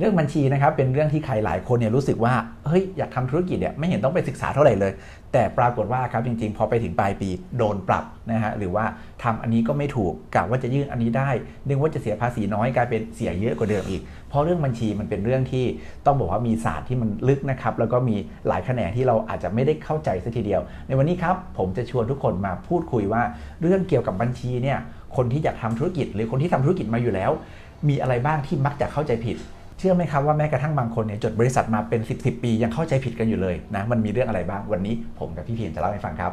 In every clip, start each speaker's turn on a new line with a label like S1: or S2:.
S1: เรื่องบัญชีนะครับเป็นเรื่องที่ใครหลายคนเนี่ยรู้สึกว่าเฮ้ยอยากทำธุรกิจเนี่ยไม่เห็นต้องไปศึกษาเท่าไหร่เลย แต่ปรากฏว่าครับจริงๆ พอไปถึงปลายปีโดนปรับนะฮะหรือว่าทำอันนี้ก็ไม่ถูกกะว่าจะยื่นอันนี้ได้นึกว่าจะเสียภาษีน้อยกลายเป็นเสียเยอะกว่าเดิมอีก เพราะเรื่องบัญชีมันเป็นเรื่องที่ต้องบอกว่ามีศาสตร์ที่มันลึกนะครับแล้วก็มีหลายแขนงที่เราอาจจะไม่ได้เข้าใจสัทีเดียว ในวันนี้ครับผมจะชวนทุกคนมาพูดคุยว่า เรื่องเกี่ยวกับบัญชีเนี่ยคนที่อยากทำธุรกิจ หรือคนที่ทำธุรกิจมาอยู่แล้ว มีอะไรบ้างที่มักจะเข้าใจผิด เชื่อไหมครับว่าแม้กระทั่งบางคนเนี่ยจดบริษัทมาเป็น 10บปี ยังเข้าใจผิดกันอยู่เลยนะมันมีเรื่องอะไรบ้างวันนี้ผมกับพี่เพียรจะเล่าให้ฟังครับ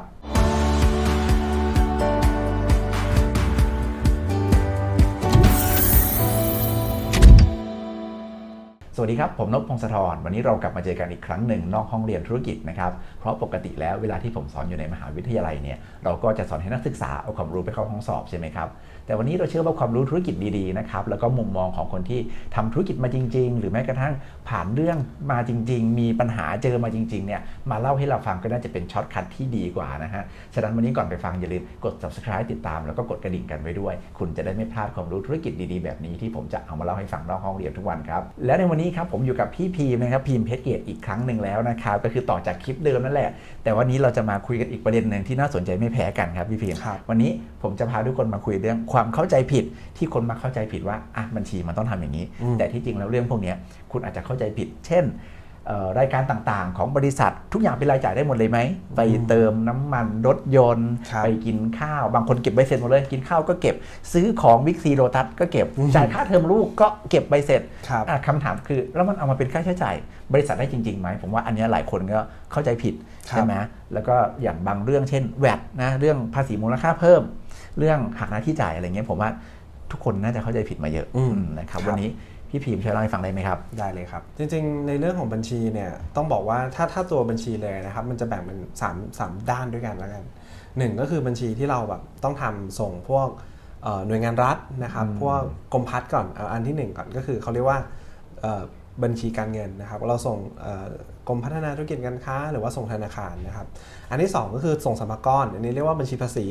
S1: สวัสดีครับ ผมนพพงศธรวันนี้เรากลับมาเจอกันอีกครั้งหนึ่งนอกห้องเรียนธุรกิจนะครับ เพราะปกติแล้วเวลาที่ผมสอนอยู่ในมหาวิทยาลัยเนี่ยเราก็จะสอนให้นักศึกษาเอาความรู้ไปเข้าห้องสอบใช่ไหมครับแต่วันนี้เราเชื่อว่าความรู้ธุรกิจดีๆนะครับแล้วก็มุมมองของคนที่ทำธุรกิจมาจริง ๆ หรือแม้กระทั่งผ่านเรื่องมาจริง ๆ มีปัญหาเจอมาจริงๆเนี่ยมาเล่าให้เราฟังก็น่าจะเป็นช็อตคัทที่ดีกว่านะฮะฉะนั้นวันนี้ก่อนไปฟังอย่าลืมกด subscribe ติดตาม แล้วก็กดกระดิ่งกันไว้ด้วย คุณจะได้ไม่พลาดความรู้ธุรกิจดีๆ แบบนี้ที่ผมจะเอามาเล่าให้ฟังนอกห้องเรียนทุกวันครับและในวันนี้ครับผมอยู่กับพี่พีมนะครับพีมเพชรเกตอีกครั้งหนึ่งแล้วนะครับก็คือต่อจากคลิปเดิมนั่นแหละ แต่วันนี้เราจะมาคุยกันอีกประเด็นหนึ่งที่น่าสนใจไม่แพ้กันครับพี่พีม
S2: ครับ
S1: วันนี้ผมจะพาทุกคนมาคุยเรื่องความเข้าใจผิดที่คนมาเข้าใจผิดว่าอะบัญชีมันต้องทำอย่างนี้
S2: อืม
S1: แต่ที่จริงแล้วเรื่องพวกเนี้ยคุณอาจจะเข้าใจผิด เช่นเอ่อ รายการต่างๆ ของบริษัททุกอย่างเป็นรายจ่ายได้หมดเลยไหม ไปเติมน้ำมันรถยนต์
S2: ครับ
S1: ไปกินข้าว บางคนเก็บใบเสร็จหมดเลย กินข้าวก็เก็บซื้อของบิ๊กซีโรตัสก็เก็บ
S2: อืม
S1: จ่ายค่าเทอมลูกก็เก็บใบเสร็จ
S2: ครับ
S1: อะคำถามคือ แล้วมันเอามาเป็นค่าใช้จ่าย บริษัทได้จริงๆไหมผมว่าอันเนี้ยหลายคนก็เข้าใจผิด
S2: ครับ
S1: ใช่ไหมแล้วก็อย่างบางเรื่องเช่นแวดนะเรื่องภาษีมูลค่าเพิ่ม เรื่องหักหน้าที่จ่ายอะไรเงี้ยผมว่าทุกคนน่าจะเข้าใจผิดมาเยอะ
S2: อืม
S1: อืมนะครับ
S2: ครับ
S1: วันนี้ พี่พีมช่วยเล่าให้ฟังได้ไหมครับ
S2: ได้เลยครับ จริงๆ ในเรื่องของบัญชีเนี่ยต้องบอกว่าถ้าถ้าตัวบัญชีเลยนะครับ มันจะแบ่งเป็น3 3ด้านด้วยกันแล้วกันหนึ่งก็คือบัญชีที่เราแบบต้องทำส่งพวกเอ่อหน่วยงานรัฐนะครับ
S1: อืม
S2: พวกกรมพัฒน์ก่อนเอาอันที่หนึ่งก่อนก็คือเขาเรียกว่าเอ่อบัญชีการเงินนะครับเราส่งเอ่อกรมพัฒนาธุรกิจการค้า หรือว่าส่งธนาคารนะครับอันที่สองก็คือส่งสรรพากรอันนี้เรียกว่าบัญชีภาษี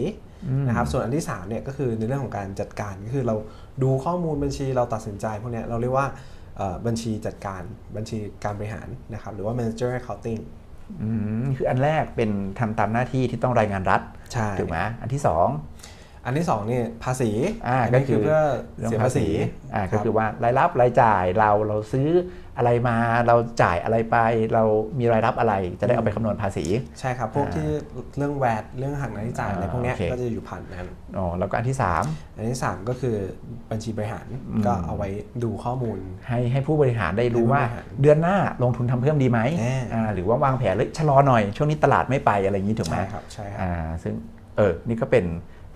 S2: นะครับส่วนอันที่3เนี่ยก็คือในเรื่องของการจัดการก็คือเรา ดูข้อมูลบัญชีเราตัดสินใจพวกเนี้ยเราเรียกว่าเอ่อบัญชีจัดการบัญชีการบริหารนะครับหรือว่า manager accounting
S1: อืมคืออันแรกเป็นทำตามหน้าที่ที่ต้องรายงานรัฐ
S2: ใช่
S1: ถูกไหมอันที่สอง
S2: อันที่2เนี่ยภาษี
S1: อ่า
S2: อัน
S1: ก็
S2: นี้
S1: คื
S2: คืออเพื่อ
S1: เรื่อง
S2: เสีย
S1: ภา
S2: ภา
S1: ษี
S2: ษี
S1: อ่า
S2: ค
S1: ก็
S2: รับ
S1: คือว่ารายรับรายจ่ายเราเราซื้ออะไรมาเราจ่ายอะไรไป เรามีรายรับอะไรจะได้เอาไปคำนวณภาษี
S2: ใช่ครับ พวก
S1: อ่า
S2: ที่เรื่องแวดเรื่องหักหน้าที่จ่ายอะไรพวกเนี้ย
S1: โอเค
S2: ก็จะอยู่ผ่านนั้น
S1: อ๋อแล้วก็อันที่สาม
S2: อันที่ 3 ก็คือบัญชีบริหาร
S1: อืม
S2: ก็เอาไว้ดูข้อมูล
S1: ให้ให้ผู้บริหารได้รู้ว่า
S2: ให้ผู้บริหาร
S1: เดือนหน้าลงทุนทำเพิ่มดีไหม
S2: แน่
S1: อ่าหรือว่าวางแผนเลยชะลอหน่อยช่วงนี้ตลาดไม่ไปอะไรอย่างนี้ถูกไหม
S2: ใช่ครับใช่ครับ
S1: อ่าซึ่งเออนี่ก็เป็น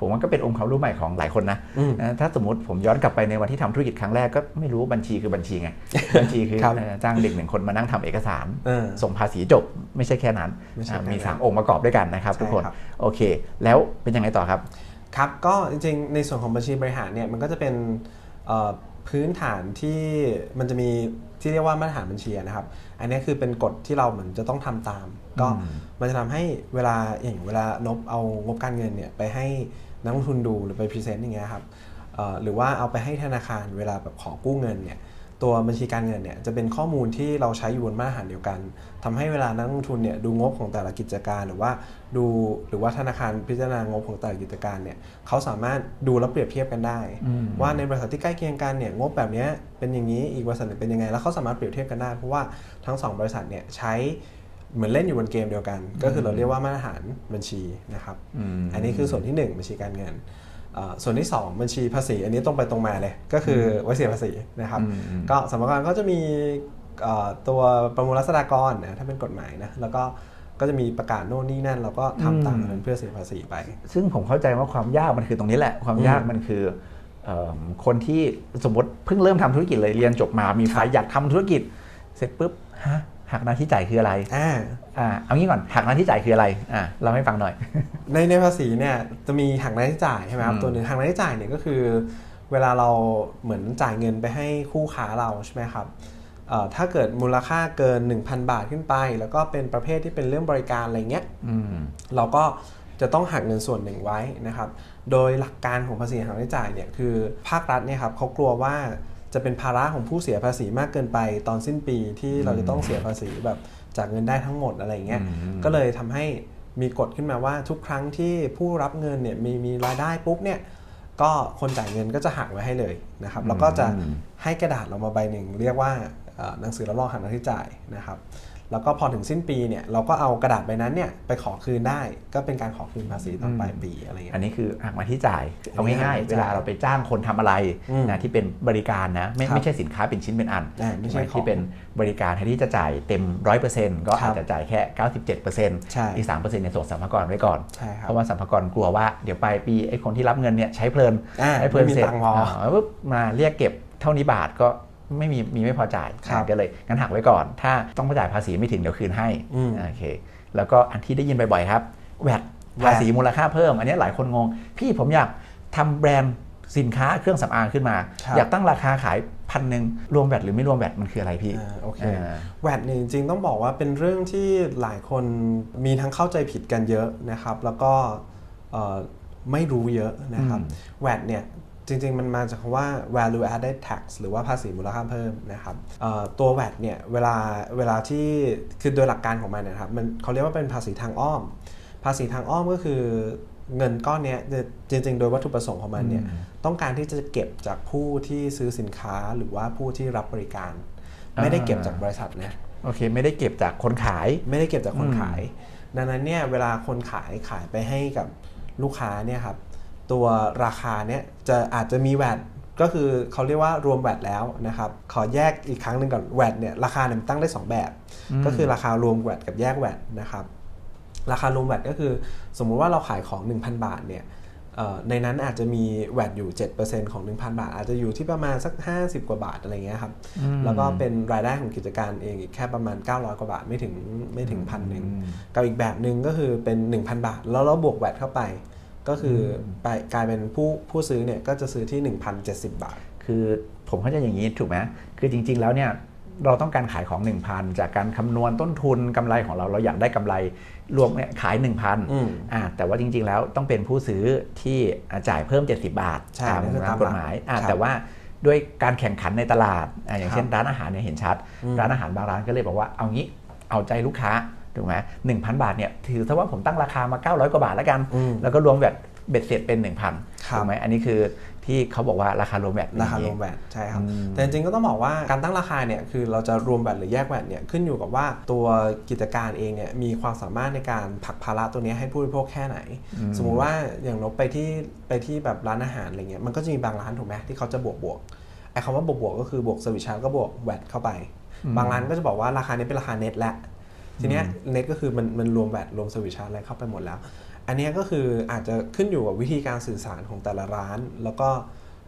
S1: ผมว่าก็เป็นองค์ความรู้ใหม่ของหลายคนนะ
S2: อืม
S1: นะถ้าสมมติผมย้อนกลับไปในวันที่ทำธุรกิจครั้งแรกก็ไม่รู้บัญชีคือบัญชีไง บัญชีคือ
S2: ครับ
S1: เอ่อจ้างเด็กหนึ่งคนมานั่งทำเอกสาร
S2: เออ
S1: ส่งภาษีจบไม่ใช่แค่นั้น
S2: ไม่ใช่
S1: อ่า
S2: แค่นั้น
S1: มี 3 องค์ประกอบด้วยกันนะครับ
S2: ใช่
S1: ทุกคน
S2: ครับ
S1: โอเค แล้วเป็นยังไงต่อครับ
S2: ครับก็จริงๆในส่วนของบัญชีบริหารเนี่ยมันก็จะเป็นเอ่อพื้นฐานที่มันจะมีที่เรียกว่ามาตรฐานบัญชีนะครับ อันนี้คือเป็นกฎที่เราเหมือนจะต้องทำตาม ก็
S1: อืม
S2: มันจะทำให้เวลาอย่างเวลานบเอางบการเงินเนี่ยไปให้ นักลงทุนดูหรือไปพรีเซนต์อย่างเงี้ยครับเอ่อหรือว่าเอาไปให้ธนาคารเวลาแบบขอกู้เงินเนี่ยตัวบัญชีการเงินเนี่ยจะเป็นข้อมูลที่เราใช้อยู่บนมาตรฐานเดียวกันทำให้เวลานักลงทุนเนี่ยดูงบของแต่ละกิจการหรือว่าดูหรือว่าธนาคารพิจารณางบของแต่ละกิจการเนี่ยเขาสามารถดูแล้วเปรียบเทียบกันได้
S1: อืม
S2: ว่าในบริษัทที่ใกล้เคียงกันเนี่ยงบแบบเนี้ยเป็นอย่างนี้อีกบริษัทหนึ่งเป็นยังไง แล้วเขาสามารถเปรียบเทียบกันได้เพราะว่าทั้งสองบริษัทเนี่ยใช้ เหมือนเล่นอยู่บนเกมเดียวกัน ก็คือเราเรียกว่ามาตรฐานบัญชีนะครับ
S1: อืม
S2: อันนี้คือส่วนที่ 1 บัญชีการเงินเอ่อส่วนที่ 2 บัญชีภาษี อันนี้ตรงไปตรงมาเลย ก็คือไว้เสียภาษีนะครับ
S1: อืมอืม
S2: ก็สมรกรก็จะมีเอ่อตัวประมูลรัษฎากรนะถ้าเป็นกฎหมายนะแล้วก็ก็จะมีประกาศโน่นนี่นั่นเราก็ทำตามนั้นเพื่อเสียภาษีไป
S1: ซึ่งผมเข้าใจว่าความยากมันคือตรงนี้แหละ ความ
S2: อืม
S1: ยากมันคือเอิ่มคนที่สมมติเพิ่งเริ่มทำธุรกิจเลยเรียนจบมามีไฟอยากทำธุรกิจ เสร็จปุ๊บฮะ หักหน้าที่จ่ายคืออะไร
S2: อ่า
S1: อ่าเอางี้ก่อนหักหน้าที่จ่ายคืออะไรอ่าเราให้ฟังหน่อย
S2: ในในภาษีเนี่ยจะมีหักหน้าที่จ่ายใช่ไหมครับ
S1: อืม
S2: ตัวหนึ่งหักหน้าที่จ่ายเนี่ยก็คือ เวลาเราเหมือนจ่ายเงินไปให้คู่ค้าเราใช่ไหมครับเอ่อถ้าเกิดมูลค่าเกิน 1,000 บาทขึ้นไป แล้วก็เป็นประเภทที่เป็นเรื่องบริการอะไรเงี้ย
S1: อืม
S2: เราก็จะต้องหักเงินส่วนหนึ่งไว้นะครับ โดยหลักการของภาษีหักหน้าที่จ่ายเนี่ยคือภาครัฐเนี่ยครับเขากลัวว่า จะเป็นภาระของผู้เสียภาษีมากเกินไป ตอนสิ้นปีที่เราจะต้องเสียภาษีแบบจากเงินได้ทั้งหมดอะไรอย่างเงี้ย
S1: อืม
S2: ก็เลยทำให้มีกฎขึ้นมาว่าทุกครั้งที่ผู้รับเงินเนี่ยมีมีรายได้ปุ๊บเนี่ยก็คนจ่ายเงินก็จะหักไว้ให้เลยนะครับแล้วก็จะให้กระดาษเรามาใบหนึ่งเรียกว่าเอ่อหนังสือรับรองหักหน้าที่จ่ายนะครับ แล้วก็พอถึงสิ้นปีเนี่ยเราก็เอากระดาษใบนั้นเนี่ยไปขอคืนได้ ก็เป็นการขอคืนภาษีตอนปลายปีอะไรเงี้ย
S1: อันนี้คือหักมาที่จ่ายเอา
S2: อันนี้
S1: ง่าย
S2: หัก
S1: ๆ
S2: มาที่
S1: เว
S2: จ่าย
S1: ลาเราไปจ้างคนทำอะไร
S2: อืม
S1: นะที่เป็นบริการนะไม่
S2: ครับ
S1: ไม่ใช่สินค้าเป็นชิ้นเป็นอัน
S2: อ่าไม่ใช่
S1: ถูกห
S2: ของ
S1: ที่เป็นบริการแทนที่จะจ่ายเต็ม 100%ก็
S2: ครั
S1: อา
S2: บ
S1: จจะจ่ายแค่ 97%
S2: ใช่
S1: อีก3%เนี่ยส่งสัมภาระไว้ก่อน
S2: ใช่ครับ
S1: เพราะว่าสัมภาระกลัวว่าเดี๋ยวปลายปีไอ้คนที่รับเงินเนี่ยใช้เพลิน
S2: อ่า
S1: ใช้เพลิน
S2: ไม่มี
S1: เสร็จ
S2: ตังค์พออ่า
S1: ปุ๊บมาเรียกเก็บเท่านี้บาทก็ ไม่มีมีไม่พอจ่าย
S2: ครับ
S1: อ่าก็เลยงั้นหักไว้ก่อน ถ้าต้องมาจ่ายภาษีไม่ถึงเดี๋ยวคืนให้
S2: อืม
S1: โอเค แล้วก็อันที่ได้ยินบ่อยๆครับแวด
S2: VAT
S1: ภาษีมูลค่าเพิ่ม อันนี้หลายคนงง พี่ผมอยากทำแบรนด์สินค้าเครื่องสำอางขึ้นมา
S2: ครับ
S1: อยากตั้งราคาขายพันหนึ่งรวมแวดหรือไม่รวมแวดมันคืออะไรพี่
S2: อ่าโอเค
S1: อ่า
S2: แวดเนี่ยจริงๆต้องบอกว่าเป็นเรื่องที่หลายคนมีทั้งเข้าใจผิดกันเยอะนะครับ แล้วก็เอ่อไม่รู้เยอะนะครับ
S1: อืม
S2: แวดเนี่ย จริง ๆ มันมาจากคำว่า value added tax หรือว่าภาษีมูลค่าเพิ่มนะครับเอ่อตัวแวดเนี่ยเวลาเวลาที่คือโดยหลักการของมันเนยนะครับมันเขาเรียกว่าเป็นภาษีทางอ้อม ภาษีทางอ้อมก็คือเงินก้อนเนี้ยจริง ๆ โดยวัตถุประสงค์ของมันเนี่ย
S1: อืม
S2: ต้องการที่จะเก็บจากผู้ที่ซื้อสินค้าหรือว่าผู้ที่รับบริการ
S1: อ่า
S2: ไม่ได้เก็บจากบริษัทนะ
S1: โอเค ไม่ได้เก็บจากคนขาย
S2: ไม่ได้เก็บจากคน
S1: อืม
S2: ขาย ดังนั้นเนี่ยเวลาคนขายขายไปให้กับลูกค้าเนี่ยครับ ตัวราคาเนี่ยจะอาจจะมีแวดก็คือเขาเรียกว่ารวมแวดแล้วนะครับขอแยกอีกครั้งหนึ่งก่อนแวดเนี่ยราคาเนี่ยมันตั้งได้ 2 แบบ ก็คือราคารวมแวดกับแยกแวดนะครับราคารวมแวดก็คือ สมมุติว่าเราขายของ 1,000 บาทเนี่ยเอ่อในนั้นอาจจะมีแวดอยู่ 7%ของ 1,000 บาท อาจจะอยู่ที่ประมาณสัก 50 กว่าบาทอะไรเงี้ยครับ
S1: อืม
S2: แล้วก็เป็นรายได้ของกิจการเองอีกแค่ประมาณ 900 กว่าบาทไม่ถึงไม่ถึงพันหนึ่งกับอีกแบบหนึ่งก็คือเป็น 1,000 บาท แล้วเราบวกแวดเข้าไป ก็คืออไปกลายเป็นผู้ผู้ซื้อเนี่ยก็จะซื้อที่ 1,070 บาท
S1: คือผมเข้าใจอย่างนี้ถูกไหมคือจริง ๆ แล้วเนี่ยเราต้องการขายของ 1,000 จากการคำนวณต้นทุนกำไรของเรา เราอยากได้กำไรรวมเนี่ยขาย
S2: อืม
S1: 1,000อ่าแต่ว่าจริง ๆ แล้วต้องเป็นผู้ซื้อที่อ่าจ่ายเพิ่ม 70 บาท
S2: ใช่
S1: ตาม
S2: นั่นคือตาม
S1: กฎหมายอ่า
S2: ครับ
S1: แต่ว่าด้วยการแข่งขันในตลาดอ่าอย่าง
S2: ครับ
S1: เช่นร้านอาหารเนี่ยเห็นชัด
S2: อืม
S1: ร้านอาหารบางร้านก็เลยบอกว่าเอางี้เอาใจลูกค้า ถูกไหมหนึ่งพันบาทเนี่ยถือซะว่าผมตั้งราคามา 900 กว่าบาทแล้วกัน
S2: อืม
S1: แล้วก็รวมแวดเบ็ดเสร็จเป็น 1,000
S2: ครั
S1: ถู
S2: บ
S1: กไหมอันนี้คือที่เขาบอกว่าราคารวมแวด
S2: ราคา
S1: อย่ง
S2: ร
S1: นี้
S2: วมแวดใช่ครับ
S1: อืม
S2: แต่จริงๆก็ต้องบอกว่าการตั้งราคาเนี่ยคือเราจะรวมแวดหรือแยกแวดเนี่ยขึ้นอยู่กับว่าตัวกิจการเองเนี่ยมีความสามารถในการผลักภาระตัวเนี้ยให้ผู้บริโภคแค่ไหน สมมุติว่าอย่างนบไปที่ไปที่แบบร้านอาหารอะไรเงี้ยมันก็จะมีบางร้านถูกไหมที่เขาจะบวกบวกไอ้คำว่าบวกบวกก็คือบวกสวิชชาร์ก็บวกแวดเข้าไป บางร้านก็จะบอกว่าราคานี้เป็นราคาเน็ตแล้ว ทีเนี้ยเน็ตก็คือมันมันรวมแวดรวมสวิชชาร์อะไรเข้าไปหมดแล้ว อันเนี้ยก็คืออาจจะขึ้นอยู่กับวิธีการสื่อสารของแต่ละร้าน แล้วก็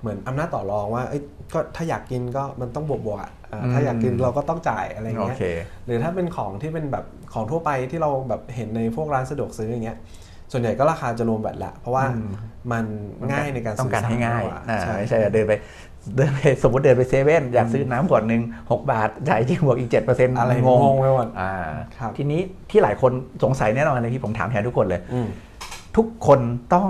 S2: เหมือนอำนาจต่อรองว่าเอ้ยก็ถ้าอยากกินก็มันต้องบวกบวกๆอะอ่าถ้าอยากกินเราก็ต้องจ่ายอะไร
S1: โอ
S2: เงี้ย
S1: เค
S2: หรือถ้าเป็นของที่เป็นแบบของทั่วไปที่เราแบบเห็นในพวกร้านสะดวกซื้ออย่างเงี้ยส่วนใหญ่ก็ราคาจะรวมแบตแหละเพราะว่า
S1: อืม
S2: มันง่ายในการ
S1: ต้องการให้ง่าย
S2: สื่อสรมกกว่
S1: อ่า
S2: ใช่
S1: ไม่ใช่เดินไป เดินไปสมมติเดินไปเซเว่นอยากซื้อน้ำขวดหนึ่งหกบาทจ่ายจริงบวกอีกเจ็ดเปอร์เซ็นต์
S2: อะไร
S1: งง
S2: งงไปหมด
S1: อ่า
S2: ครับ
S1: ทีนี้ที่หลายคนสงสัยแน่นอนเลยพี่ผมถามแทนทุกคนเลย
S2: อืม
S1: ทุกคนต้อง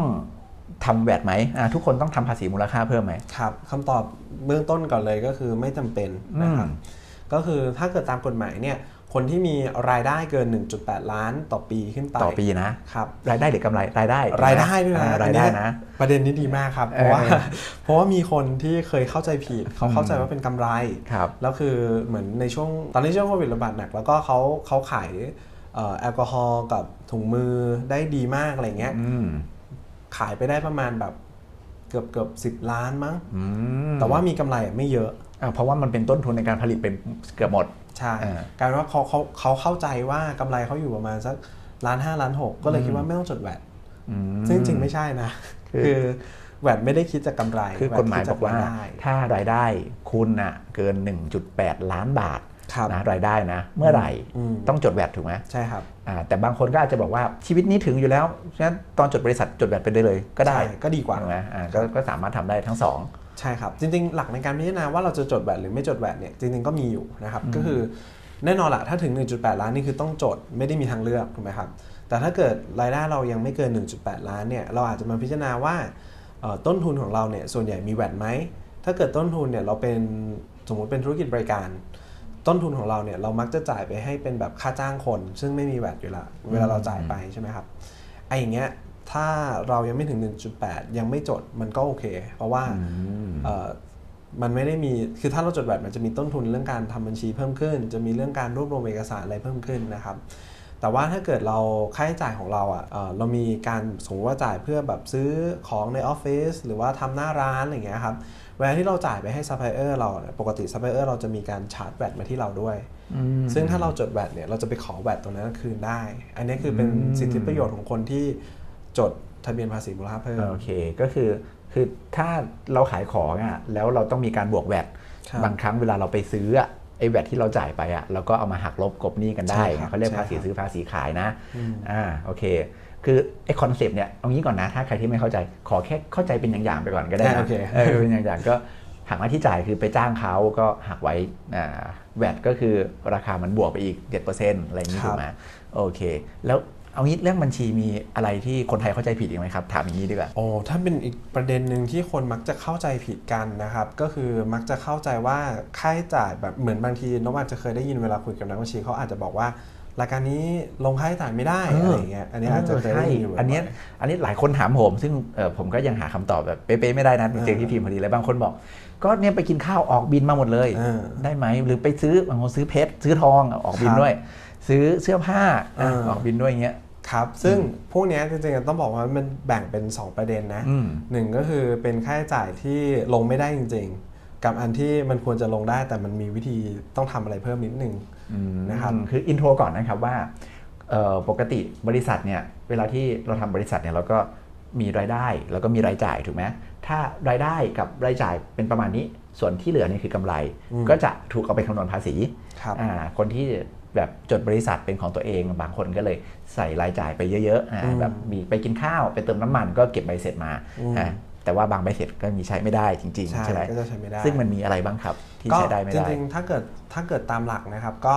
S1: ทำแวดไหมอ่าทุกคนต้องทำภาษีมูลค่าเพิ่มไหม
S2: ครับคำตอบเบื้องต้นก่อนเลยก็คือไม่จำเป็นนะครับ
S1: อืม
S2: ก็คือถ้าเกิดตามกฎหมายเนี่ย คนที่มีรายได้เกิน 1.8 ล้านต่อปีขึ้นไป
S1: ต่อปีนะ
S2: ครับ
S1: รายได้หรือกำไรรายได้
S2: รายได้ด้วยนะ
S1: อ่าราย
S2: อัน
S1: ได้
S2: เนี้ย
S1: นะ
S2: ประเด็นนี้ดีมากครับ เพราะว่า
S1: เออ
S2: เพราะว่ามีคนที่เคยเข้าใจผิดเขาเข้าใจว่าเป็นกำไร
S1: ครับ
S2: แล้วคือเหมือนในช่วงตอนนี้ช่วงโควิดระบาดหนัก แล้วก็เขาเขาขายเอ่อแอลกอฮอล์กับถุงมือได้ดีมากอะไรเงี้ย
S1: อืม
S2: ขายไปได้ประมาณแบบเกือบเกือบสิบล้านมั้ง
S1: อืม
S2: แต่ว่ามีกำไรอะไม่เยอะ
S1: อ่าเพราะว่ามันเป็นต้นทุนในการผลิตเป็นเกือบหมด
S2: ใช่
S1: อ่า
S2: กลายเป็นว่าเขาเขาเขาเข้าใจว่ากำไรเขาอยู่ประมาณสักล้านห้าล้านหกก็เลยคิดว่าไม่ต้องจดแวด
S1: อืม
S2: ซึ่งจริงๆไม่ใช่นะ
S1: คือ
S2: คือแวดไม่ได้คิดจากกำไร
S1: คือกฎหมาย
S2: แวด
S1: บอกว่า
S2: คิดจรยได้
S1: ถ้ารายได้คุณน่ะเกิน 1.8 ล้านบาท
S2: ครับ
S1: นะรายได้นะ เมื่อไหร่
S2: อืม
S1: ต้องจดแวดถูกไหม
S2: ใช่ครับ
S1: อ่าแต่บางคนก็อาจจะบอกว่าชีวิตนี้ถึงอยู่แล้วฉะนั้นตอนจดบริษัทจดแวดไปได้เลย ก็ได้
S2: ใช่ก็ดีกว่า
S1: ถูกไหมอ่าก็ก็สามารถทำได้ทั้งสอง
S2: ใช่ครับ จริงๆ หลักในการพิจารณาว่าเราจะจดแวดหรือไม่จดแวดเนี่ยจริงๆ ก็มีอยู่นะครับก็คือแน่นอนละถ้าถึง 1.8 ล้านนี่คือต้องจดไม่ได้มีทางเลือกถูกไหมครับแต่ถ้าเกิดรายได้เรายังไม่เกิน 1.8 ล้านเนี่ยเราอาจจะมาพิจารณาว่าเอ่อต้นทุนของเราเนี่ยส่วนใหญ่มีแวดไหมถ้าเกิดต้นทุนเนี่ยเราเป็นสมมุติเป็นธุรกิจบริการ ต้นทุนของเราเนี่ยเรามักจะจ่ายไปให้เป็นแบบค่าจ้างคน ซึ่งไม่มีแวดอยู่และเวลาเราจ่ายไปใช่ไหมครับไอ้อย่างเงี้ย ถ้าเรายังไม่ถึง 1.8 ยังไม่จดมันก็โอเค เพราะว่าเอ่อมันไม่ได้มี คือถ้าเราจดแวดมันจะมีต้นทุนเรื่องการทำบัญชีเพิ่มขึ้น จะมีเรื่องการรวบรวมเอกสารอะไรเพิ่มขึ้นนะครับ แต่ว่าถ้าเกิดเราค่าใช้จ่ายของเราอะเอ่อเรามีการสมมติว่าจ่ายเพื่อแบบซื้อของในออฟฟิศหรือว่าทำหน้าร้านอะไรอย่างเงี้ยครับเวลาที่เราจ่ายไปให้ซัพพลายเออร์เราเนี่ยปกติซัพพลายเออร์เราจะมีการชาร์จแวดมาที่เราด้วย ซึ่งถ้าเราจดแวดเนี่ยเราจะไปขอแวดตรงนั้นคืนได้ อันนี้คือเป็นสิทธิประโยชน์ของคนที่ จดทะเบียนภาษีมูลค่าเพิ่ม
S1: โอเคก็คือคือถ้าเราขายของอะแล้วเราต้องมีการบวกแวด
S2: ครับ
S1: บางครั้งเวลาเราไปซื้ออะไอ้แวดที่เราจ่ายไปอะเราก็เอามาหักลบกบหนี้กันได้
S2: ใช่ครับ
S1: เขาเรียก
S2: ใช่
S1: ภาษี
S2: ครับ
S1: ซื้อภาษีขายนะอ่าโอเคคือไอ้คอนเซปต์เนี่ยเอางี้ก่อนนะ ถ้าใครที่ไม่เข้าใจขอแค่เข้าใจเป็นอย่างๆไปก่อนก็ได้
S2: อ่า
S1: นะ
S2: โอเค
S1: เออเป็นอย่างๆก็หักหน้าที่จ่ายคือไปจ้างเขาก็หักไว้อ่าแวดก็คือราคามันบวกไปอีก7%อะไรอย่างนี้
S2: ครั
S1: ถู
S2: บ
S1: กไหมโอเค แล้ว เอางี้เรื่องบัญชีมีอะไรที่คนไทยเข้าใจผิดอีกไหมครับ ถามอย่างนี้ดีกว่า
S2: โอ้ถ้าเป็นอีกประเด็นหนึ่งที่คนมักจะเข้าใจผิดกันนะครับ ก็คือมักจะเข้าใจว่าค่าใช้จ่ายแบบเหมือนบางทีน้องอาจจะเคยได้ยินเวลาคุยกับนักบัญชีเขาอาจจะบอกว่ารายการนี้ลงค่าใช้จ่ายไม่ได้
S1: เอออ
S2: อะไรอย่างเงี้ย อันนี้อาจจะเคยได้ยินอยู่บ่ยๆ
S1: อันเนี้ยอันนี้หลายคนถามผม ซึ่งเอ่อผมก็ยังหาคำตอบแบบเป๊ะๆไม่ได้นะเจอที่พิมพ์พอดีเลยบางคนบอกก็เนี่ยไปกินข้าวออกบินมาหมดเลย
S2: เออ
S1: ได้ไหมหรือไปซื้อบางคนซื้อเพชรซื้อทองออกบิน
S2: ครับ
S1: ด้วย ซื้อเสื้อผ้า
S2: เออ
S1: ออกบินด้วยอย่างเงี้ย
S2: ครับ ซึ่งพวกเนี้ยจริงๆต้องบอกว่ามันแบ่งเป็น 2 ประเด็นนะ
S1: อืม
S2: หนึ่งก็คือเป็นค่าใช้จ่ายที่ลงไม่ได้จริง ๆ กับอันที่มันควรจะลงได้แต่มันมีวิธีต้องทำอะไรเพิ่มนิดนึง นะครับ
S1: คืออินโทรก่อนนะครับว่าเอ่อปกติบริษัทเนี่ยเวลาที่เราทำบริษัทเนี่ยเราก็มีรายได้แล้วก็มีรายจ่ายถูกไหมถ้ารายได้กับรายจ่ายเป็นประมาณนี้ ส่วนที่เหลือนี่คือกำไร
S2: อืม
S1: ก็จะถูกเอาไปคำนวณภาษี
S2: ครับ
S1: อ่าคนที่ แบบจดบริษัทเป็นของตัวเองบางคนก็เลยใส่รายจ่ายไปเยอะๆอ่า
S2: อืม
S1: แบบมีไปกินข้าวไปเติมน้ำมันก็เก็บใบเสร็จมา
S2: อืม
S1: อ่าแต่ว่าบางใบเสร็จก็มีใช้ไม่ได้จริงๆ
S2: ใช่
S1: ใช่ไหม
S2: ก็จะใช้ไม่ได้
S1: ซึ่งมันมีอะไรบ้างครับ ที่
S2: ก็
S1: ใช้ได้ไม่
S2: จ
S1: ได้
S2: ริงๆ ถ้าเกิดถ้าเกิดตามหลักนะครับ ก็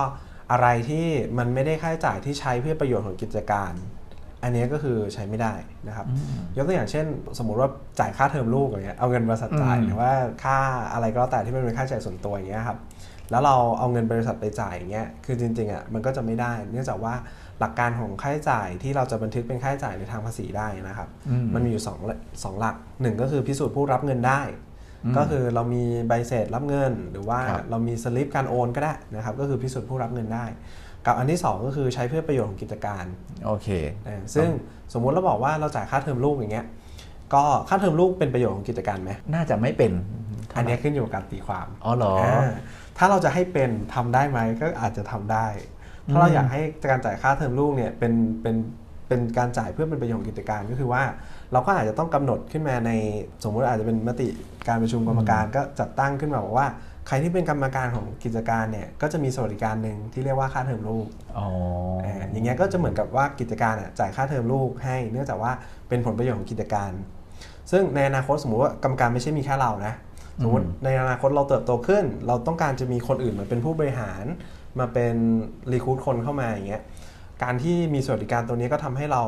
S2: อะไรที่มันไม่ได้ค่าใช้จ่ายที่ใช้เพื่อประโยชน์ของกิจการ อันนี้ก็คือใช้ไม่ได้นะครับ ยกตัวอย่างเช่น สมมุติว่าจ่ายค่าเทอมลูกอย่างเงี้ยเอาเงินบริษัทจ่าย
S1: อืม
S2: หรือว่าค่าอะไรก็แล้วแต่ที่มันเป็นค่าใช้จ่ายส่วนตัวอย่างเงี้ยครับ แล้วเราเอาเงินบริษัทไปจ่ายอย่างเงี้ยคือจริงๆอะมันก็จะไม่ได้ เนื่องจากว่าหลักการของค่าใช้จ่ายที่เราจะบันทึกเป็นค่าใช้จ่ายในทางภาษีได้นะครับ
S1: อืม
S2: มันมีอยู่สองสองหลักหนึ่งก็คือพิสูจน์ผู้รับเงินได้ ก็คือเรามีใบเสร็จรับเงิน หรือว่า
S1: ครับ
S2: เรามีสลิปการโอนก็ได้นะครับ ก็คือพิสูจน์ผู้รับเงินได้ กับอันที่สองก็คือใช้เพื่อประโยชน์ของกิจการ
S1: โอเค
S2: นะซึ่งสมมุติเราบอกว่าเราจ่ายค่าเทอมลูกอย่างเงี้ยก็ค่าเทอมลูกเป็นประโยชน์ของกิจการไหม
S1: น่าจะไม่เป็น
S2: อันเนี้ยขึ้นอยู่กับการตีความ
S1: อ๋อเหรอา
S2: ถ้าเราจะให้เป็นทำได้ไหมก็อาจจะทำได้ ถ้าเราอยากให้การจ่ายค่าเทอมลูกเนี่ยเป็นเป็นเป็นการจ่ายเพื่อเป็นประโยชน์ของกิจการก็คือว่า เราก็อาจจะต้องกำหนดขึ้นมาในสมมุติอาจจะเป็นมติการประชุมกรรมการก็จัดตั้งขึ้นมาบอกว่าใครที่เป็นกรรมการของกิจการเนี่ยก็จะมีสวัสดิการหนึ่งที่เรียกว่าค่าเทอมลูก
S1: อ๋อ
S2: อ่าอย่างเงี้ยก็จะเหมือนกับว่ากิจการอะจ่ายค่าเทอมลูกให้ เนื่องจากว่าเป็นผลประโยชน์ของกิจการ ซึ่งในอนาคตสมมุติว่ากรรมการไม่ใช่มีแค่เรานะ สมมติ
S1: อืม
S2: ในอนาคตเราเติบโตขึ้น เราต้องการจะมีคนอื่นมาเป็นผู้บริหาร มาเป็นรีคูดคนเข้ามาอย่างเงี้ยการที่มีสวัสดิการตัวนี้ก็ทำให้เรา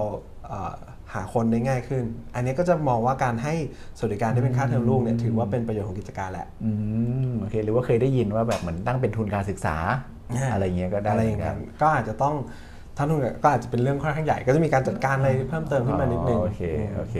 S2: เอ่อหาคนได้ง่ายขึ้น อันนี้ก็จะมองว่าการให้สวัสดิการที่เป็นค่าเทอมลูกเนี่ยถือว่าเป็นประโยชน์ของกิจการแหละ
S1: อืมโอเคหรือว่าเคยได้ยินว่าแบบเหมือนตั้งเป็นทุนการศึกษา
S2: อ่า
S1: อะไรเงี้ยก็ได้
S2: อะไรอย่าง
S1: เหมื
S2: เงี้
S1: น
S2: ย
S1: กัน
S2: ก็อาจจะต้องท่านทุนก็อาจจะเป็นเรื่องค่อนข้างใหญ่ก็จะมีการจัดการอะไรเพิ่มเติมขึ้นมานิดนึง
S1: อ๋อโอเคโอเค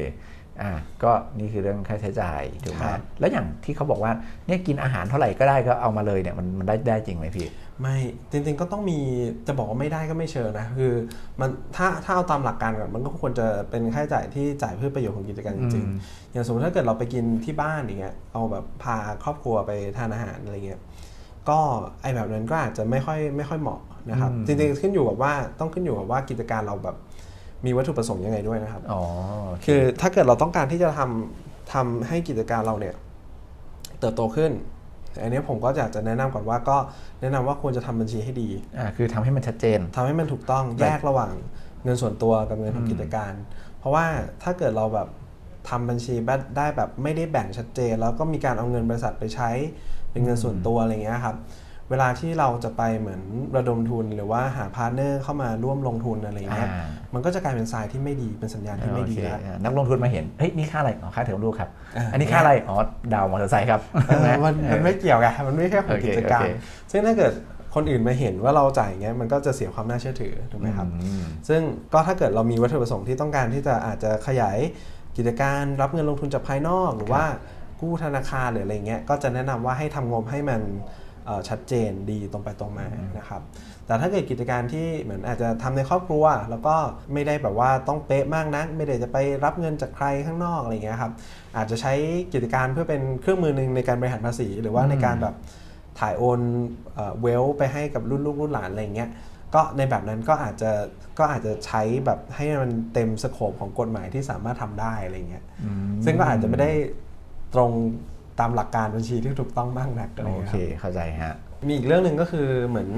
S1: อ่าก็นี่คือเรื่องค่าใช้จ่ายถูกไหม
S2: ครับ
S1: แล้วอย่างที่เขาบอกว่าเนี่ยกินอาหารเท่าไหร่ก็ได้ก็เอามาเลยเนี่ยมันมันได้ได้จริงไหมพี่
S2: ไม่จริงๆก็ต้องมีจะบอกว่าไม่ได้ก็ไม่เชิงนะคือมันถ้าถ้าเอาตามหลักการก่อนมันก็ควรจะเป็นค่าใช้จ่ายที่จ่ายเพื่อประโยชน์ของกิจการจริง
S1: อืม
S2: ๆอย่างสมมติถ้าเกิดเราไปกินที่บ้านอย่างเงี้ยเอาแบบพาครอบครัวไปทานอาหารอะไรเงี้ยก็ไอแบบนั้นก็อาจจะไม่ค่อยไม่ค่อยเหมาะนะครับ
S1: อืม
S2: จริงๆขึ้นอยู่กับว่าต้องขึ้นอยู่กับว่ากิจการเราแบบ มีวัตถุประสงค์ยังไงด้วยนะครับ
S1: อ๋อโอเค
S2: คือถ้าเกิดเราต้องการที่จะทำทำให้กิจการเราเนี่ยเติบโตขึ้น อันนี้ผมก็อยากจะแนะนำก่อนว่าก็แนะนำว่าควรจะทำบัญชีให้ดี
S1: อ่าคือทำให้มันชัดเจน
S2: ทำให้มันถูกต้อง
S1: แบบ
S2: แยกระหว่างเงินส่วนตัวกับเงินของกิจการ เพราะว่าถ้าเกิดเราแบบทำบัญชีได้แบบไม่ได้แบ่งชัดเจน แล้วก็มีการเอาเงินบริษัทไปใช้เป็นเงินส่วนตัวอะไรเงี้ยครับ เวลาที่เราจะไปเหมือนระดมทุนหรือว่าหาพาร์ทเนอร์เข้ามาร่วมลงทุนอะไรเงี้ย
S1: อ่า
S2: มันก็จะกลายเป็นทรายที่ไม่ดีเป็นสัญญาณที่ไม่ดี
S1: โอเค
S2: แล้ว
S1: อ่านักลงทุนมาเห็นเฮ้ยนี่ค่าอะไรอ๋อค่าเทอมลูกครับ
S2: อ่า
S1: อันนี้ค่าอะไรอ๋อดาวมอเตอร์ไซค์ครับ
S2: เออมันมันไม่เกี่ยวไงมันไม่ใช่ของ
S1: โอเค
S2: กิจการ
S1: โอเค
S2: ซึ่งถ้าเกิดคนอื่นมาเห็นว่าเราจ่ายอย่างเงี้ยมันก็จะเสียความน่าเชื่อถือถูกไหมครับ
S1: อืม
S2: ซึ่งก็ถ้าเกิดเรามีวัตถุประสงค์ที่ต้องการที่จะอาจจะขยายกิจการรับเงินลงทุนจากภายนอก หรือว่ากู้ธนาคารหรืออะไรเงี้ยก็จะแนะนำว่าให้ทำงบให้มันเอ่อ ชัดเจนดีตรงไปตรงมานะครับแต่ถ้าเกิดกิจการที่เหมือนอาจจะทำในครอบครัว แล้วก็ไม่ได้แบบว่าต้องเป๊ะมากนัก ไม่ได้จะไปรับเงินจากใครข้างนอกอะไรเงี้ยครับอาจจะใช้กิจการเพื่อเป็นเครื่องมือหนึ่งในการบริหารภาษี หรือว่าในการแบบถ่ายโอนเวลไปให้กับรุ่นลูกรุ่นหลานอะไรเงี้ยก็ในแบบนั้นก็อาจจะก็อาจจะใช้แบบให้มันเต็มสโคปของกฎหมายที่สามารถทำได้อะไรเงี้ยซึ่งก็อาจจะไม่ได้ตรง ตามหลักการบัญชีที่ถูกต้องมากนักอะไร
S1: โอ
S2: เงี้ย
S1: เค
S2: ครับ
S1: เข้าใจฮะ
S2: มีอีกเรื่องหนึ่งก็คือเหมือน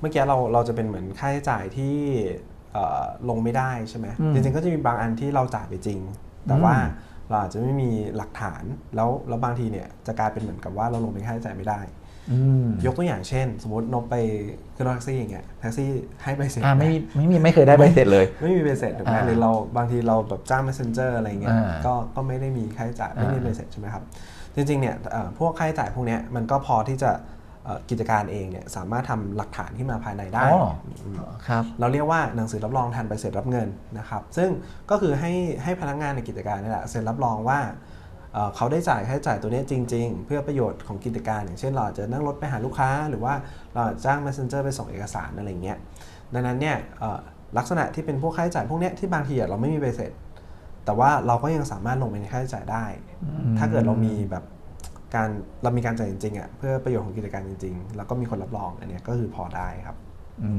S2: เมื่อกี้เราเราจะเป็นเหมือนค่าใช้จ่ายที่เอ่อลงไม่ได้ใช่ไหม
S1: อืม
S2: จริงๆก็จะมีบางอันที่เราจ่ายไปจริง แต่ว่าเราอาจจะไม่มีหลักฐานแล้วแล้วบางทีเนี่ยจะกลายเป็นเหมือนกับว่าเราลงเป็นค่าใช้จ่ายไม่ได้
S1: อืม
S2: ยกตัวอย่างเช่น สมมตินบไปขึ้นรถแท็กซี่อย่างเงี้ยแท็กซี่ให้ใบเสร็จ
S1: อ่าไม่
S2: นะ
S1: มีไม่มีไม่เคยได้ใบเสร็จเลย
S2: ไม่มีใบเสร็จถูกไหม
S1: อ่า
S2: หรือเราบางทีเราแบบจ้าง messenger อะไรเงี้ย
S1: อ่า
S2: ก็ก็ไม่ได้มีค่าใช้จ่ายไม่มี
S1: อ่า
S2: ใบเสร็จใช่ไหมครับ จริงๆเนี่ยเอ่อพวกค่าใช้จ่ายพวกเนี้ยมันก็พอที่จะเอ่อกิจการเองเนี่ยสามารถทำหลักฐานที่มาภายในได้
S1: อ๋อครับ
S2: เราเรียกว่าหนังสือรับรองทันใบเสร็จรับเงินนะครับ ซึ่งก็คือให้ให้พนักงานในกิจการนี่แหละเซ็นรับรองว่าเอ่อเขาได้จ่ายค่าใช้จ่ายตัวเนี้ยจริง ๆ เพื่อประโยชน์ของกิจการ อย่างเช่นเราอาจจะนั่งรถไปหาลูกค้า หรือว่าเราจ้าง messenger ไปส่งเอกสารอะไรเงี้ยดังนั้นเนี่ยเอ่อลักษณะที่เป็นพวกค่าใช้จ่ายพวกเนี้ยที่บางทีอะเราไม่มีใบเสร็จ แต่ว่าเราก็ยังสามารถลงไปในค่าใช้จ่ายได้ ถ้าเกิดเรามีแบบการเรามีการจ่ายจริงๆอะเพื่อประโยชน์ของกิจการจริง ๆ แล้วก็มีคนรับรองอันเนี้ยก็คือพอได้ครับ
S1: อื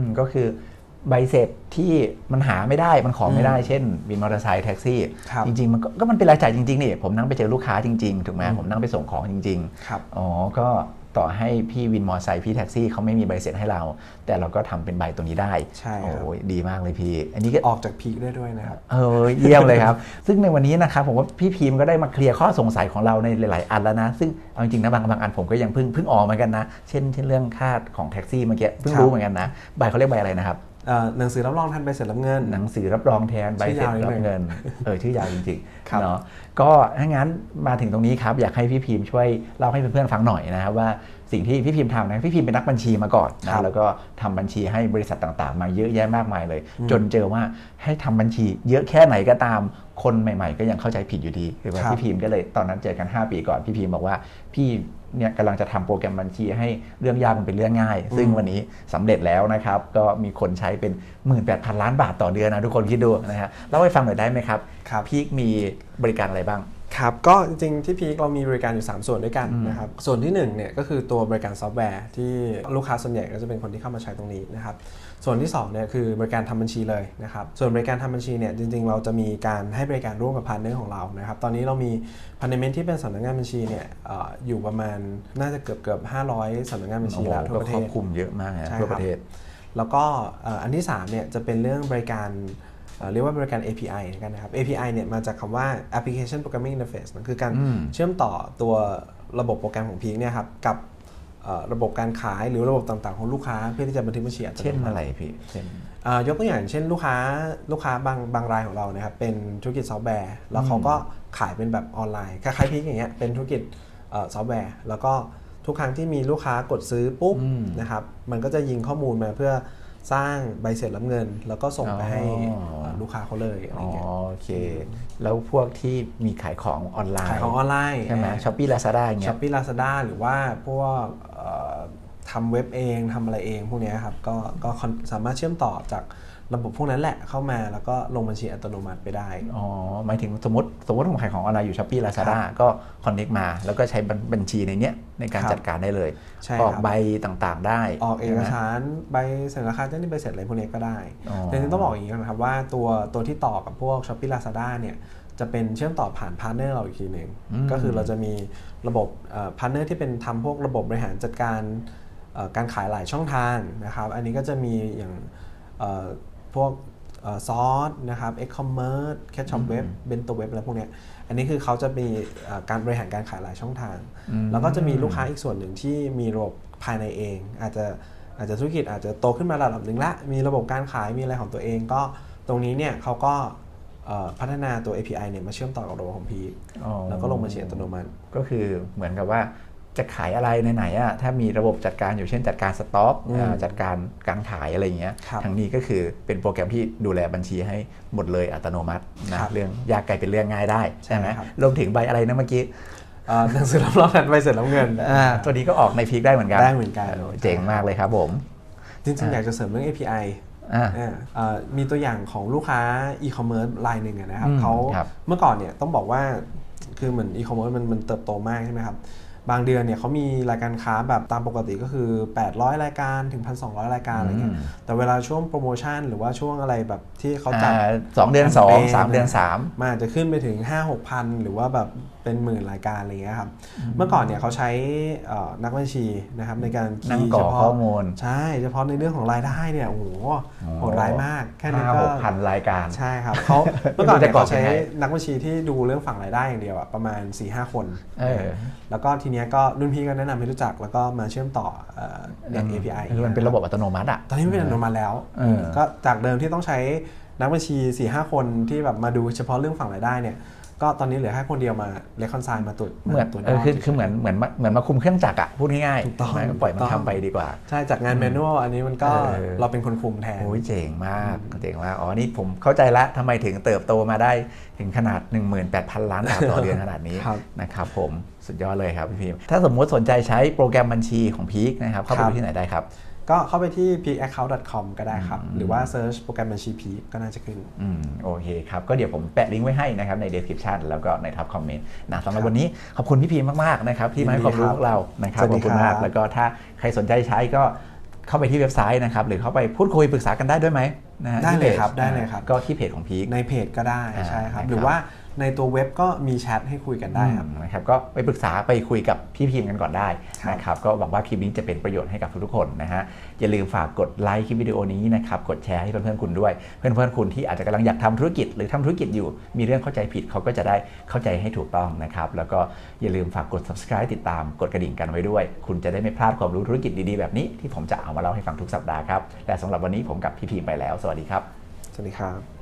S1: มก็คือใบเสร็จที่มันหาไม่ได้มันขอไม่ได้เช่นวินมอเตอร์ไซค์แท็กซี่
S2: ครับ
S1: จริงๆ มันก็ก็มันเป็นรายจ่ายจริงๆนี่ผมนั่งไปเจอลูกค้าจริงๆถูกไหมผมนั่งไปส่งของจริง
S2: ครับ
S1: ๆอ๋อก็ ต่อให้พี่วินมอเตอร์ไซค์พี่แท็กซี่เขาไม่มีใบเสร็จให้เรา แต่เราก็ทำเป็นใบตัวนี้ได้
S2: ใช่ครับ
S1: โอ้ยดีมากเลยพี่ อันนี้ก็
S2: ออกจากพีคได้ด้วยนะครับ
S1: เออเยี่ยมเลยครับ ซึ่งในวันนี้นะครับผมว่าพี่พีมก็ได้มาเคลียร์ข้อสงสัยของเราในหลาย ๆ อันแล้วนะ ซึ่งเอาจริงๆนะบางบางอันผมก็ยังเพิ่งเพิ่งออกเหมือนกันนะ เช่นเช่นเรื่องค่าของแท็กซี่เมื่อกี้เพิ่ง
S2: ครับ
S1: รู้เหมือนกันนะใบเขาเรียกใบอะไรนะครับ
S2: เอ่อ หนังสือรับรองทันใบเสร็จรับเงิน
S1: หนังสือรับรองแทนใบเสร็จ
S2: ชื่อยาวนิด
S1: รั
S2: นึ
S1: บ
S2: ง
S1: เงิน เออชื่อยาวจริง
S2: ครับ
S1: ๆเนาะก็ถ้างั้นมาถึงตรงนี้ครับ อยากให้พี่พิมพ์ช่วยเล่าให้เพื่อนๆฟังหน่อยนะครับว่าสิ่งที่พี่พิมพ์ทำนะพี่พิมพ์เป็นนักบัญชีมาก่อน
S2: ครั
S1: นะ
S2: บ
S1: แล้วก็ทำบัญชีให้บริษัทต่างๆ มาเยอะแยะมากมายเลย จนเจอว่าให้ทำบัญชีเยอะแค่ไหนก็ตาม คนใหม่ ๆ ก็ยังเข้าใจผิดอยู่ดีคือว่า
S2: ครับ
S1: พี่พิมพ์ก็เลยตอนนั้นเจอกัน 5 ปีก่อนพี่พิมพ์บอกว่าพี่เนี่ยกำลังจะทำโปรแกรมบัญชีให้เรื่องยากมันเป็นเรื่องง่าย ซึ่งวันนี้สำเร็จแล้วนะครับ ก็มีคนใช้เป็น 18,000 ล้านบาทต่อเดือนนะทุกคนคิดดูนะฮะเล่าให้ฟังหน่อยได้ไหมครับ
S2: ครับ
S1: พีคมีบริการอะไรบ้าง
S2: ครับก็จริงๆที่พีคเรามีบริการอยู่ 3 ส่วนด้วยกันนะครับส่วนที่1เนี่ยก็คือตัวบริการซอฟต์แวร์ที่ลูกค้าส่วนใหญ่ก็จะเป็นคนที่เข้ามาใช้ตรงนี้นะครับ ส่วนที่2เนี่ยคือบริการทำบัญชีเลยนะครับส่วนบริการทำบัญชีเนี่ยจริงๆ เราจะมีการให้บริการร่วมกับพาร์ทเนอร์ของเรานะครับตอนนี้เรามีพาร์ทเนอร์ที่เป็นสำนักงานบัญชีเนี่ยเอ่ออยู่ประมาณน่าจะเกือบเกือบ500สำนักงานบัญชีแล้วทั่วประเท
S1: ครอ
S2: ศ
S1: บคลุมเยอะมากนะ
S2: ใช่
S1: ทั่ว
S2: ค
S1: ป
S2: รับ
S1: ระเทศ
S2: แล้วก็เอ่ออันที่3เนี่ยจะเป็นเรื่องบริการเอ่อเรียกว่าบริการ API กันนะครับ API เนี่ยมาจากคำว่า Application Programming Interface มันคือการ
S1: อืม
S2: เชื่อมต่อตัวระบบโปรแกรมของพีคเนี่ยครับกับเอ่อ ระบบการขายหรือระบบต่างๆ ของลูกค้าเพื่อที่จะบันทึกบัญชีอัตโนมัติ
S1: เช่นอะไรพี่เช่น
S2: อ่ายกตัวอย่างเช่นลูกค้าลูกค้าบางบางรายของเรานะครับเป็นธุรกิจซอฟต์แวร์แล้วเขาก็ขายเป็นแบบออนไลน์คล้ายๆพีคอย่างเงี้ยเป็นธุรกิจเอ่อซอฟต์แวร์แล้วก็ทุกครั้งที่มีลูกค้ากดซื้อปุ๊บ
S1: อืม
S2: นะครับมันก็จะยิงข้อมูลมาเพื่อสร้างใบเสร็จรับเงิน แล้วก็ส่งไปให้
S1: อ๋อ
S2: เอ่อลูกค้าเขาเลยอะไร
S1: อ๋อ
S2: เงี้ย
S1: โอเค แล้วพวกที่มีขายของออนไลน์
S2: ขายของออนไลน์
S1: ใช่ไหมช้อปปี้ลาซาด้าอย่างเงี้
S2: ช้อยปปี้ลาซาด้าหรือว่าพวกเอ่อ ทำเว็บเองทำอะไรเองพวกเนี้ยครับก็ก็คอนสามารถเชื่อมต่อจากระบบพวกนั้นแหละเข้ามาแล้วก็ลงบัญชีอัตโนมัติไปได้
S1: อ๋อ หมายถึงสมมติสมมติผมขายของออนไลน์อยู่ช้อปปี้ลาซาด้าก็คอนเน็กมา แล้วก็ใช้บัญบัญชีในเนี้ยในการ
S2: ครับ
S1: จัดการได้เลย
S2: ใช่
S1: ออก
S2: ครับ
S1: ใบต่างๆได้
S2: ออกเอก
S1: ใช่ไหม
S2: สารใบเสนอราคาเจ้าหนี้ใบเสร็จอะไรพวกนี้ก็ได้
S1: อ๋อ
S2: แต่จริงๆต้องบอกอย่างนี้ก่อนนะครับว่าตัวตัวที่ต่อกับพวก s h o p e e Lazada เนี่ย จะเป็นเชื่อมต่อผ่านพาร์ทเนอร์เราอีกทีหนึ่ง
S1: อืม
S2: ก็คือเราจะมีระบบพาร์ทเนอร์ที่เป็นทำพวกระบบบริหารจัดการเอ่อการขายหลายช่องทางนะครับ อันนี้ก็จะมีอย่างเอ่อพวกซอสนะครับ e-commerce catch shop web เบนโตเว็บอะไรพวกเนี้ยอันนี้คือเขาจะมีเอ่อการบริหารการขายหลายช่องทาง
S1: อืม
S2: แล้วก็จะมีลูกค้าอีกส่วนหนึ่งที่มีระบบภายในเอง อาจจะอาจจะธุรกิจอาจจะโตขึ้นมาระดับหนึ่งละ มีระบบการขายมีอะไรของตัวเองก็ตรงนี้เนี่ยเขาก็เอ่อ พัฒนาตัว API เนี่ยมาเชื่อมต่อกับระบบของพีค
S1: อ๋อ
S2: แล้วก็ลงบัญชีอัตโนมัติ
S1: ก็คือเหมือนกับว่าจะขายอะไรไหนๆอะถ้ามีระบบจัดการอยู่เช่นจัดการสต็อก
S2: อืม
S1: อ่าจัดการการขายอะไรอย่างเงี้ย
S2: ครับ
S1: ทางนี้ก็คือเป็นโปรแกรมที่ดูแลบัญชีให้หมดเลยอัตโนมัตินะครับเรื่องยากกลายเป็นเรื่องง่ายได้ใช่ไหม
S2: ใช่ครับ
S1: รวมถึงใบอะไรนะเมื่อกี้
S2: เอ่อหนังสือรับรองการใบเสร็จรับเงิน
S1: อ่าตัวนี้ก็ออกในพีคได้เหมือนกัน
S2: ได้เหมือนกัน
S1: เจ๋งมากเลยครับผม
S2: จริงๆอยากจะเสริมเรื่อง API
S1: อ่า
S2: อ่าเอ่อ มีตัวอย่างของลูกค้าอีคอมเมิร์ซรายหนึ่งอะนะครับ
S1: อืม
S2: เขา
S1: ครับ
S2: เมื่อก่อนเนี่ยต้องบอกว่าคือเหมือนอีคอมเมิร์ซมันมันเติบโตมากใช่ไหมครับ บางเดือนเนี่ยเขามีรายการค้าแบบตามปกติก็คือ 800 รายการถึง 1,200 รายการอะไรเงี้ย
S1: อืม
S2: แต่เวลาช่วงโปรโมชั่นหรือว่าช่วงอะไรแบบที่เขาจัด
S1: อ่าสองเดือนสอง
S2: แคมเปญ
S1: สามเดือนสาม
S2: มันอาจจะขึ้นไปถึง 5 6พันหรือว่าแบบเป็นหมื่นรายการอะไรเงี้ยครับเมื่อก่อนเนี่ยเขาใช้เอ่อนักบัญชีนะครับในการ
S1: นั่ง
S2: คีย์
S1: กรอก
S2: เฉพาะ
S1: ข้อมูล
S2: ใช่เฉพาะในเรื่องของรายได้เนี่ยโอ้โหโหดร้ายมากแค่นี้
S1: ห้า
S2: ก็
S1: หกพันรายการ
S2: ใช่ครับเขาเมื่อก่อน
S1: ไม่รู้จะ
S2: เนี่ย
S1: กรอก
S2: เขาใช้
S1: ยังไง
S2: นักบัญชีที่ดูเรื่องฝั่งรายได้อย่างเดียวอะประมาณ4ีหคน
S1: เออ
S2: แล้วก็ทีเนี้ยก็รุ่นพี่ก็แนะนำให้รู้จักแล้วก็มาเชื่อมต่อเอ่ออย่าง API
S1: คือมันเป็นระบบอัตโนมัติอะ
S2: ตอนนี้ไม่เป็นอัตโนมัติแล้ว
S1: เออ
S2: ก็จากเดิมที่ต้องใช้นักบัญชี4ีหคนที่แบบมาดูเฉพาะเรื่องฝั่งรายได้เนี่ย ก็ตอนนี้เหลือแค่คนเดียวมาเลคอนไซน์มาตรวจ
S1: เหมือน
S2: มาตรวจ
S1: เออคือ
S2: ฉยๆ
S1: คือเหมือนเหมือนมาเหมือนมาคุมเครื่องจักรอะพูดง่าย
S2: ถูกต้อง
S1: ๆไม่ปล่อยมัน
S2: ถูกต้อง
S1: ทำไปดีกว่า
S2: ใช่จากงานแมนนวลอันนี้มันก็
S1: เออ
S2: เราเป็นคนคุมแทน
S1: โอ้ยเจ๋งมากเจ๋งมากอ๋อนี่ผมเข้าใจแล้วทำไมถึงเติบโตมาได้ถึงขนาด 18,000 ล้านบาทต่อเดือนขนาดนี้
S2: ครับ
S1: นะครับผมสุดยอดเลยครับพี่พิมถ้าสมมุติสนใจใช้โปรแกรมบัญชีของพีคนะครับเข้าไป
S2: ครับ
S1: ดูที่ไหนได้ครับ
S2: ก็เข้าไปที่ peakaccount.com ก็ได้ครับ หรือว่า search โปรแกรมบัญชี Peak ก็น่าจะขึ้น
S1: อืมโอเคครับ ก็เดี๋ยวผมแปะลิงก์ไว้ให้นะครับ ใน description แล้วก็ในท็อปคอมเมนต์นะสำหรับวันนี้ขอบคุณพี่พีมมาก ๆ นะครับ ที่มาให้ความรู้พวกเรานะครับ
S2: สวัส
S1: ข
S2: ดี
S1: อบคุณมาก
S2: ครับ
S1: แล้วก็ถ้าใครสนใจใช้ก็เข้าไปที่เว็บไซต์นะครับ หรือเข้าไปพูดคุยปรึกษากันได้ด้วยไหมนะฮะ
S2: ได้
S1: ที่
S2: เลย
S1: พจ
S2: ครับได้เลยครับ
S1: ก็ที่เพจของพีค
S2: ในเพจก็ได้
S1: อ่า
S2: ใช่ครับ
S1: นะครับ
S2: หรือว่า ในตัวเว็บก็มีแชทให้คุยกันได้ครับ
S1: อืมนะครับก็ไปปรึกษาไปคุยกับพี่พิมพ์กันก่อนได้
S2: ครับ
S1: นะครับก็หวังว่าคลิปนี้จะเป็นประโยชน์ให้กับทุกๆคนนะฮะอย่าลืมฝากกดไลค์คลิปวิดีโอนี้นะครับกดแชร์ให้เพื่อนๆคุณด้วย เพื่อนๆคุณที่อาจจะกำลังอยากทำธุรกิจหรือทำธุรกิจอยู่ มีเรื่องเข้าใจผิดเขาก็จะได้เข้าใจให้ถูกต้องนะครับแล้วก็อย่าลืมฝากกด subscribe ติดตามกดกระดิ่งกันไว้ด้วย คุณจะได้ไม่พลาดความรู้ธุรกิจดีๆแบบนี้ที่ผมจะเอามาเล่าให้ฟังทุกสัปดาห์ครับและสำหรับวันนี้ผมกับพี่พิมพ์ไปแล้ว สวัสดีครับ
S2: สวัสดีครับ